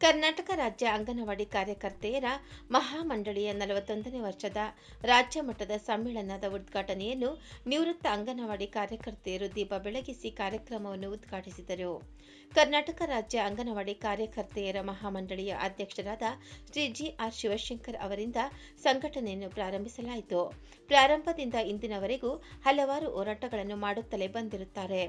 ಕರ್ನಾಟಕ ರಾಜ್ಯ ಅಂಗನವಾಡಿ ಕಾರ್ಯಕರ್ತೆಯರ ಮಹಾಮಂಡಳಿಯ ನಲವತ್ತೊಂದನೇ ವರ್ಷದ ರಾಜ್ಯ ಮಟ್ಟದ ಸಮ್ಮೇಳನದ ಉದ್ಘಾಟನೆಯನ್ನು ನಿವೃತ್ತ ಅಂಗನವಾಡಿ ಕಾರ್ಯಕರ್ತೆಯರು ದೀಪ ಬೆಳಗಿಸಿ ಕಾರ್ಯಕ್ರಮವನ್ನು ಉದ್ಘಾಟಿಸಿದರು. ಕರ್ನಾಟಕ ರಾಜ್ಯ ಅಂಗನವಾಡಿ ಕಾರ್ಯಕರ್ತೆಯರ ಮಹಾಮಂಡಳಿಯ ಅಧ್ಯಕ್ಷರಾದ ಶ್ರೀ ಜಿ ಆರ್ ಶಿವಶಂಕರ್ ಅವರಿಂದ ಸಂಘಟನೆಯನ್ನು ಪ್ರಾರಂಭಿಸಲಾಯಿತು. ಪ್ರಾರಂಭದಿಂದ ಇಂದಿನವರೆಗೂ ಹಲವಾರು ಹೋರಾಟಗಳನ್ನು ಮಾಡುತ್ತಲೇ ಬಂದಿರುತ್ತಾರೆ.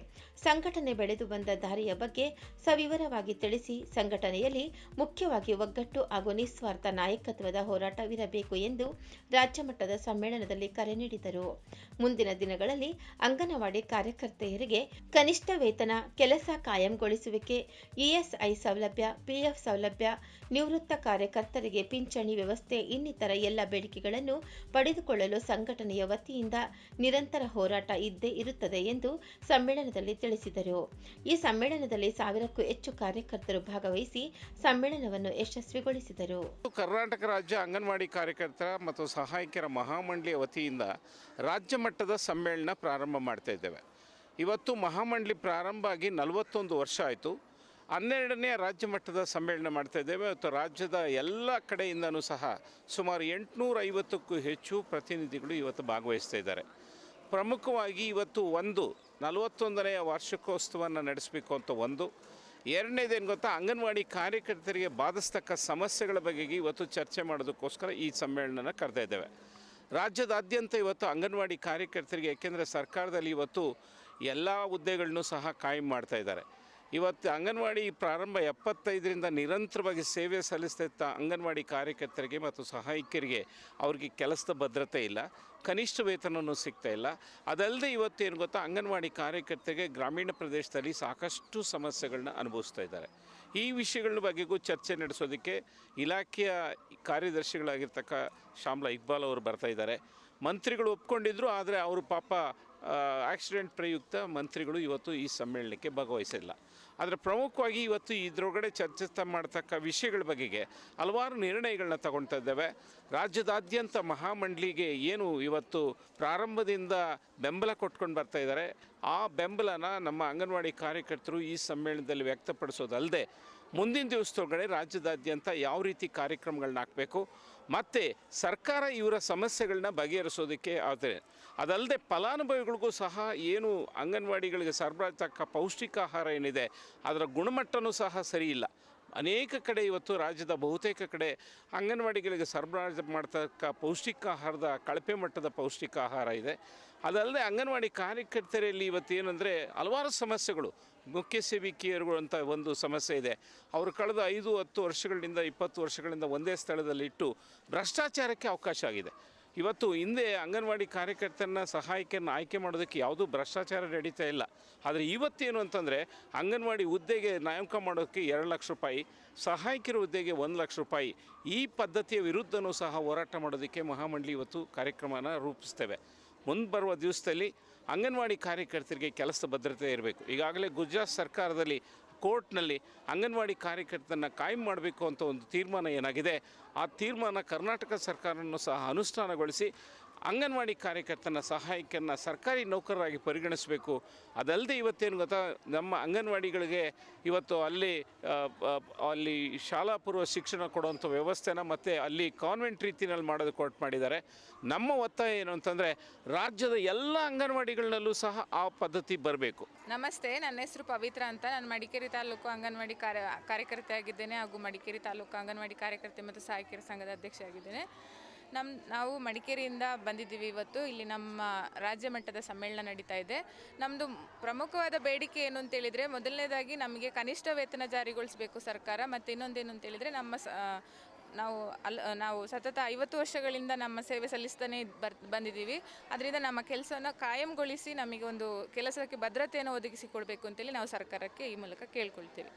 ಸಂಘಟನೆ ಬೆಳೆದು ಬಂದ ದಾರಿಯ ಬಗ್ಗೆ ಸವಿವರವಾಗಿ ತಿಳಿಸಿ, ಸಂಘಟನೆಯಲ್ಲಿ ಮುಖ್ಯವಾಗಿ ಒಗ್ಗಟ್ಟು ಹಾಗೂ ನಿಸ್ವಾರ್ಥ ನಾಯಕತ್ವದ ಹೋರಾಟವಿರಬೇಕು ಎಂದು ರಾಜ್ಯ ಮಟ್ಟದ ಸಮ್ಮೇಳನದಲ್ಲಿ ಕರೆ ನೀಡಿದರು. ಮುಂದಿನ ದಿನಗಳಲ್ಲಿ ಅಂಗನವಾಡಿ ಕಾರ್ಯಕರ್ತೆಯರಿಗೆ ಕನಿಷ್ಠ ವೇತನ, ಕೆಲಸ ಕಾಯಂಗೊಳಿಸುವಿಕೆ ಇಎಸ್ಐ ಸೌಲಭ್ಯ ಪಿಎಫ್ ಸೌಲಭ್ಯ, ನಿವೃತ್ತ ಕಾರ್ಯಕರ್ತರಿಗೆ ಪಿಂಚಣಿ ವ್ಯವಸ್ಥೆ, ಇನ್ನಿತರ ಎಲ್ಲ ಬೇಡಿಕೆಗಳನ್ನು ಪಡೆದುಕೊಳ್ಳಲು ಸಂಘಟನೆಯ ವತಿಯಿಂದ ನಿರಂತರ ಹೋರಾಟ ಇದ್ದೇ ಇರುತ್ತದೆ ಎಂದು ಸಮ್ಮೇಳನದಲ್ಲಿ ತಿಳಿಸಿದರು. ಈ ಸಮ್ಮೇಳನದಲ್ಲಿ ಸಾವಿರಕ್ಕೂ ಹೆಚ್ಚು ಕಾರ್ಯಕರ್ತರು ಭಾಗವಹಿಸಿ ಸಮ್ಮೇಳನವನ್ನು ಯಶಸ್ವಿಗೊಳಿಸಿದರು. ಕರ್ನಾಟಕ ರಾಜ್ಯ ಅಂಗನವಾಡಿ ಕಾರ್ಯಕರ್ತರ ಮತ್ತು ಸಹಾಯಕರ ಮಹಾಮಂಡಳಿಯ ವತಿಯಿಂದ ರಾಜ್ಯ ಮಟ್ಟದ ಸಮ್ಮೇಳನ ಪ್ರಾರಂಭ ಮಾಡ್ತಾ ಇದ್ದೇವೆ. ಇವತ್ತು ಮಹಾಮಂಡಳಿ ಪ್ರಾರಂಭ ಆಗಿ ನಲವತ್ತೊಂದು ವರ್ಷ ಆಯಿತು. ಹನ್ನೆರಡನೇ ರಾಜ್ಯ ಮಟ್ಟದ ಸಮ್ಮೇಳನ ಮಾಡ್ತಾ ಇದ್ದೇವೆ. ಮತ್ತು ರಾಜ್ಯದ ಎಲ್ಲ ಕಡೆಯಿಂದನೂ ಸಹ ಸುಮಾರು ಎಂಟುನೂರೈವತ್ತಕ್ಕೂ ಹೆಚ್ಚು ಪ್ರತಿನಿಧಿಗಳು ಇವತ್ತು ಭಾಗವಹಿಸ್ತಾ ಇದ್ದಾರೆ. ಪ್ರಮುಖವಾಗಿ ಇವತ್ತು ಒಂದು, ನಲವತ್ತೊಂದನೆಯ ವಾರ್ಷಿಕೋತ್ಸವವನ್ನು ನಡೆಸಬೇಕು ಅಂತ ಒಂದು ಎರಡನೇದೇನು ಗೊತ್ತಾ? ಅಂಗನವಾಡಿ ಕಾರ್ಯಕರ್ತರಿಗೆ ಬಾಧಿಸ್ತಕ್ಕ ಸಮಸ್ಯೆಗಳ ಬಗೆಗೆ ಇವತ್ತು ಚರ್ಚೆ ಮಾಡೋದಕ್ಕೋಸ್ಕರ ಈ ಸಮ್ಮೇಳನ ಕರೆತಾ ಇದ್ದೇವೆ. ರಾಜ್ಯದಾದ್ಯಂತ ಇವತ್ತು ಅಂಗನವಾಡಿ ಕಾರ್ಯಕರ್ತರಿಗೆ, ಏಕೆಂದರೆ ಸರ್ಕಾರದಲ್ಲಿ ಇವತ್ತು ಎಲ್ಲ ಹುದ್ದೆಗಳನ್ನು ಸಹ ಕಾಯಂ ಮಾಡ್ತಾ ಇದ್ದಾರೆ. ಇವತ್ತು ಅಂಗನವಾಡಿ ಪ್ರಾರಂಭ ಎಪ್ಪತ್ತೈದರಿಂದ ನಿರಂತರವಾಗಿ ಸೇವೆ ಸಲ್ಲಿಸ್ತಿದ್ದ ಅಂಗನವಾಡಿ ಕಾರ್ಯಕರ್ತರಿಗೆ ಮತ್ತು ಸಹಾಯಕರಿಗೆ ಅವ್ರಿಗೆ ಕೆಲಸದ ಭದ್ರತೆ ಇಲ್ಲ, ಕನಿಷ್ಠ ವೇತನವೂ ಸಿಗ್ತಾ ಇಲ್ಲ. ಅದಲ್ಲದೆ ಏನು ಗೊತ್ತಾ, ಅಂಗನವಾಡಿ ಕಾರ್ಯಕರ್ತರಿಗೆ ಗ್ರಾಮೀಣ ಪ್ರದೇಶದಲ್ಲಿ ಸಾಕಷ್ಟು ಸಮಸ್ಯೆಗಳನ್ನ ಅನುಭವಿಸ್ತಾ ಇದ್ದಾರೆ. ಈ ವಿಷಯಗಳ ಬಗ್ಗೆಗೂ ಚರ್ಚೆ ನಡೆಸೋದಕ್ಕೆ ಇಲಾಖೆಯ ಕಾರ್ಯದರ್ಶಿಗಳಾಗಿರ್ತಕ್ಕ ಶಾಮ್ಲಾ ಇಕ್ಬಾಲ್ ಅವರು ಬರ್ತಾ ಇದ್ದಾರೆ. ಮಂತ್ರಿಗಳು ಒಪ್ಕೊಂಡಿದ್ರು, ಆದರೆ ಅವರು ಪಾಪ ಆಕ್ಸಿಡೆಂಟ್ ಪ್ರಯುಕ್ತ ಮಂತ್ರಿಗಳು ಇವತ್ತು ಈ ಸಮ್ಮೇಳನಕ್ಕೆ ಭಾಗವಹಿಸಿಲ್ಲ. ಆದರೆ ಪ್ರಮುಖವಾಗಿ ಇವತ್ತು ಇದರೊಳಗಡೆ ಚರ್ಚಿಸ್ತಾ ಮಾಡ್ತಕ್ಕ ವಿಷಯಗಳ ಬಗೆಗೆ ಹಲವಾರು ನಿರ್ಣಯಗಳನ್ನ ತಗೊಳ್ತಾ ಇದ್ದೇವೆ. ರಾಜ್ಯದಾದ್ಯಂತ ಮಹಾಮಂಡಲಿಗೆ ಏನು ಇವತ್ತು ಪ್ರಾರಂಭದಿಂದ ಬೆಂಬಲ ಕೊಟ್ಕೊಂಡು ಬರ್ತಾ ಇದ್ದಾರೆ. ಆ ಬೆಂಬಲನ ನಮ್ಮ ಅಂಗನವಾಡಿ ಕಾರ್ಯಕರ್ತರು ಈ ಸಮ್ಮೇಳನದಲ್ಲಿ ವ್ಯಕ್ತಪಡಿಸೋದಲ್ಲದೆ ಮುಂದಿನ ದಿವಸದೊಳಗಡೆ ರಾಜ್ಯದಾದ್ಯಂತ ಯಾವ ರೀತಿ ಕಾರ್ಯಕ್ರಮಗಳನ್ನ ಹಾಕಬೇಕು, ಮತ್ತು ಸರ್ಕಾರ ಇವರ ಸಮಸ್ಯೆಗಳನ್ನ ಬಗೆಹರಿಸೋದಕ್ಕೆ ಆದರೆ ಅದಲ್ಲದೆ ಫಲಾನುಭವಿಗಳಿಗೂ ಸಹ ಏನು ಅಂಗನವಾಡಿಗಳಿಗೆ ಸರಬರಾಜಕ್ಕ ಪೌಷ್ಟಿಕ ಆಹಾರ ಏನಿದೆ, ಅದರ ಗುಣಮಟ್ಟನೂ ಸಹ ಸರಿಯಿಲ್ಲ ಅನೇಕ ಕಡೆ ಇವತ್ತು ರಾಜ್ಯದ ಬಹುತೇಕ ಕಡೆ ಅಂಗನವಾಡಿಗಳಿಗೆ ಸರಬರಾಜು ಮಾಡ್ತಕ್ಕ ಪೌಷ್ಟಿಕ ಆಹಾರದ ಕಳಪೆ ಮಟ್ಟದ ಪೌಷ್ಟಿಕ ಆಹಾರ ಇದೆ. ಅದಲ್ಲದೆ ಅಂಗನವಾಡಿ ಕಾರ್ಯಕರ್ತರಲ್ಲಿ ಇವತ್ತೇನೆಂದರೆ ಹಲವಾರು ಸಮಸ್ಯೆಗಳು. ಮುಖ್ಯ ಸೇವಿಕೆಯರುಗಳು ಅಂತ ಒಂದು ಸಮಸ್ಯೆ ಇದೆ. ಅವರು ಕಳೆದ ಐದು, ಹತ್ತು ವರ್ಷಗಳಿಂದ, ಇಪ್ಪತ್ತು ವರ್ಷಗಳಿಂದ ಒಂದೇ ಸ್ಥಳದಲ್ಲಿ ಇಟ್ಟು ಭ್ರಷ್ಟಾಚಾರಕ್ಕೆ ಅವಕಾಶ ಆಗಿದೆ. ಇವತ್ತು ಹಿಂದೆ ಅಂಗನವಾಡಿ ಕಾರ್ಯಕರ್ತರನ್ನ ಸಹಾಯಕರನ್ನ ಆಯ್ಕೆ ಮಾಡೋದಕ್ಕೆ ಯಾವುದೂ ಭ್ರಷ್ಟಾಚಾರ ನಡೀತಾ ಇಲ್ಲ. ಆದರೆ ಇವತ್ತೇನು ಅಂತಂದರೆ ಅಂಗನವಾಡಿ ಹುದ್ದೆಗೆ ನೇಮಕ ಮಾಡೋಕ್ಕೆ ಎರಡು ಲಕ್ಷ ರೂಪಾಯಿ ಸಹಾಯಕರ ಹುದ್ದೆಗೆ ಒಂದು ಲಕ್ಷ ರೂಪಾಯಿ, ಈ ಪದ್ಧತಿಯ ವಿರುದ್ಧನೂ ಸಹ ಹೋರಾಟ ಮಾಡೋದಕ್ಕೆ ಮಹಾಮಂಡಳಿ ಇವತ್ತು ಕಾರ್ಯಕ್ರಮನ ರೂಪಿಸ್ತೇವೆ. ಮುಂದೆ ಬರುವ ದಿವಸದಲ್ಲಿ ಅಂಗನವಾಡಿ ಕಾರ್ಯಕರ್ತರಿಗೆ ಕೆಲಸ ಭದ್ರತೆ ಇರಬೇಕು. ಈಗಾಗಲೇ ಗುಜರಾತ್ ಸರ್ಕಾರದಲ್ಲಿ ಕೋರ್ಟ್ನಲ್ಲಿ ಅಂಗನವಾಡಿ ಕಾರ್ಯಕರ್ತರನ್ನು ಕಾಯಂ ಮಾಡಬೇಕು ಅಂತ ಒಂದು ತೀರ್ಮಾನ ಏನಾಗಿದೆ, ಆ ತೀರ್ಮಾನ ಕರ್ನಾಟಕ ಸರ್ಕಾರವನ್ನು ಸಹ ಅನುಷ್ಠಾನಗೊಳಿಸಿ ಅಂಗನವಾಡಿ ಕಾರ್ಯಕರ್ತನ ಸಹಾಯಕರನ್ನ ಸರ್ಕಾರಿ ನೌಕರರಾಗಿ ಪರಿಗಣಿಸಬೇಕು. ಅದಲ್ಲದೆ ಇವತ್ತೇನು ಗೊತ್ತಾ, ನಮ್ಮ ಅಂಗನವಾಡಿಗಳಿಗೆ ಇವತ್ತು ಅಲ್ಲಿ ಅಲ್ಲಿ ಶಾಲಾ ಪೂರ್ವ ಶಿಕ್ಷಣ ಕೊಡುವಂಥ ವ್ಯವಸ್ಥೆನ ಮತ್ತು ಅಲ್ಲಿ ಕಾನ್ವೆಂಟ್ ರೀತಿಯಲ್ಲಿ ಮಾಡೋದು ಕೊಟ್ ಮಾಡಿದ್ದಾರೆ. ನಮ್ಮ ಒತ್ತಾಯ ಏನು ಅಂತಂದರೆ, ರಾಜ್ಯದ ಎಲ್ಲ ಅಂಗನವಾಡಿಗಳಲ್ಲೂ ಸಹ ಆ ಪದ್ಧತಿ ಬರಬೇಕು. ನಮಸ್ತೆ, ನನ್ನ ಹೆಸರು ಪವಿತ್ರ ಅಂತ. ನಾನು ಮಡಿಕೇರಿ ತಾಲೂಕು ಅಂಗನವಾಡಿ ಕಾರ್ಯ ಕಾರ್ಯಕರ್ತೆ ಆಗಿದ್ದೇನೆ ಹಾಗೂ ಮಡಿಕೇರಿ ತಾಲೂಕು ಅಂಗನವಾಡಿ ಕಾರ್ಯಕರ್ತೆ ಮತ್ತು ಸಹಾಯಕಿಯರ ಸಂಘದ ಅಧ್ಯಕ್ಷ ಆಗಿದ್ದೇನೆ ನಮ್ಮ ನಾವು ಮಡಿಕೇರಿಯಿಂದ ಬಂದಿದ್ದೀವಿ ಇವತ್ತು. ಇಲ್ಲಿ ನಮ್ಮ ರಾಜ್ಯ ಮಟ್ಟದ ಸಮ್ಮೇಳನ ನಡೀತಾ ಇದೆ. ನಮ್ಮದು ಪ್ರಮುಖವಾದ ಬೇಡಿಕೆ ಏನು ಅಂತೇಳಿದರೆ ಮೊದಲನೇದಾಗಿ ನಮಗೆ ಕನಿಷ್ಠ ವೇತನ ಜಾರಿಗೊಳಿಸಬೇಕು ಸರ್ಕಾರ, ಮತ್ತು ಇನ್ನೊಂದೇನು ಅಂತೇಳಿದರೆ ನಮ್ಮ ಸ ನಾವು ಅಲ್, ನಾವು ಸತತ ಐವತ್ತು ವರ್ಷಗಳಿಂದ ನಮ್ಮ ಸೇವೆ ಸಲ್ಲಿಸ್ತಾನೆ ಬರ್, ಬಂದಿದ್ದೀವಿ. ಅದರಿಂದ ನಮ್ಮ ಕೆಲಸವನ್ನು ಕಾಯಂಗೊಳಿಸಿ ನಮಗೆ ಒಂದು ಕೆಲಸಕ್ಕೆ ಭದ್ರತೆಯನ್ನು ಒದಗಿಸಿಕೊಡ್ಬೇಕು ಅಂತೇಳಿ ನಾವು ಸರ್ಕಾರಕ್ಕೆ ಈ ಮೂಲಕ ಕೇಳ್ಕೊಳ್ತೀವಿ.